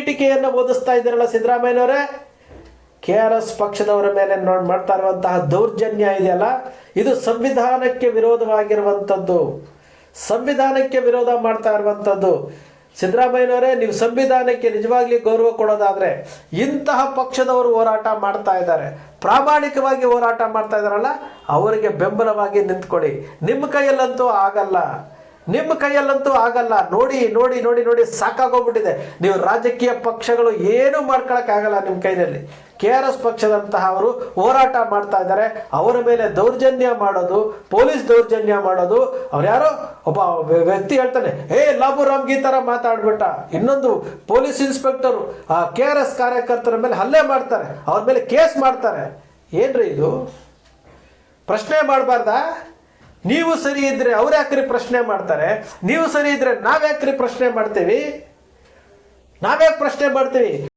ಪೀಠಿಕೆಯನ್ನು ಓದಿಸ್ತಾ ಇದ್ದಾರಲ್ಲ ಸಿದ್ದರಾಮಯ್ಯನವರೇ? K R S ಪಕ್ಷದವರ ಮೇಲೆ ನೋಡಿ ಮಾಡ್ತಾ ಇರುವಂತಹ ದೌರ್ಜನ್ಯ ಇದೆಯಲ್ಲ, ಇದು ಸಂವಿಧಾನಕ್ಕೆ ವಿರೋಧವಾಗಿರುವಂಥದ್ದು. ಸಂವಿಧಾನಕ್ಕೆ ವಿರೋಧ ಮಾಡ್ತಾ ಇರುವಂಥದ್ದು. ಸಿದ್ದರಾಮಯ್ಯನವರೇ, ನೀವು ಸಂವಿಧಾನಕ್ಕೆ ನಿಜವಾಗ್ಲಿ ಗೌರವ ಕೊಡೋದಾದ್ರೆ ಇಂತಹ ಪಕ್ಷದವರು ಹೋರಾಟ ಮಾಡ್ತಾ ಇದ್ದಾರೆ. ಪ್ರಾಮಾಣಿಕವಾಗಿ ಹೋರಾಟ ಮಾಡ್ತಾ ಇದ್ದಾರಲ್ಲ, ಅವರಿಗೆ ಬೆಂಬಲವಾಗಿ ನಿಂತ್ಕೊಳ್ಳಿ. ನಿಮ್ಮ ಕೈಯಲ್ಲಂತೂ ಆಗಲ್ಲ. ನಿಮ್ಮ ಕೈಯಲ್ಲಂತೂ ಆಗಲ್ಲ. ನೋಡಿ ನೋಡಿ ನೋಡಿ ನೋಡಿ ಸಾಕಾಗೋಗ್ಬಿಟ್ಟಿದೆ. ನೀವು ರಾಜಕೀಯ ಪಕ್ಷಗಳು ಏನೂ ಮಾಡ್ಕೊಳಕ್ಕಾಗಲ್ಲ ನಿಮ್ಮ ಕೈಯಲ್ಲಿ. ಕೆ ಆರ್ ಎಸ್ ಪಕ್ಷದಂತಹ ಅವರು ಹೋರಾಟ ಮಾಡ್ತಾ ಇದ್ದಾರೆ. ಅವರ ಮೇಲೆ ದೌರ್ಜನ್ಯ ಮಾಡೋದು, ಪೊಲೀಸ್ ದೌರ್ಜನ್ಯ ಮಾಡೋದು. ಅವ್ರು ಯಾರೋ ಒಬ್ಬ ವ್ಯ- ವ್ಯಕ್ತಿ ಹೇಳ್ತಾನೆ ಏ ಲಾಬು ರಾಮ್ ಥರ ಮಾತಾಡ್ಬಿಟ್ಟ. ಇನ್ನೊಂದು ಪೊಲೀಸ್ ಇನ್ಸ್ಪೆಕ್ಟರು, ಆ ಕೆ ಆರ್ ಎಸ್ ಕಾರ್ಯಕರ್ತರ ಮೇಲೆ ಹಲ್ಲೆ ಮಾಡ್ತಾರೆ. ಅವ್ರ ಮೇಲೆ ಕೇಸ್ ಮಾಡ್ತಾರೆ. ಏನ್ರಿ ಇದು? ಪ್ರಶ್ನೆ ಮಾಡಬಾರ್ದಾ? ನೀವು ಸರಿ ಇದ್ರೆ ಅವ್ರು ಯಾಕ್ರಿ ಪ್ರಶ್ನೆ ಮಾಡ್ತಾರೆ? ನೀವು ಸರಿ ಇದ್ರೆ ನಾವ್ಯಾಕ್ರಿ ಪ್ರಶ್ನೆ ಮಾಡ್ತೀವಿ? ನಾವ್ಯಾಕೆ ಪ್ರಶ್ನೆ ಮಾಡ್ತೀವಿ?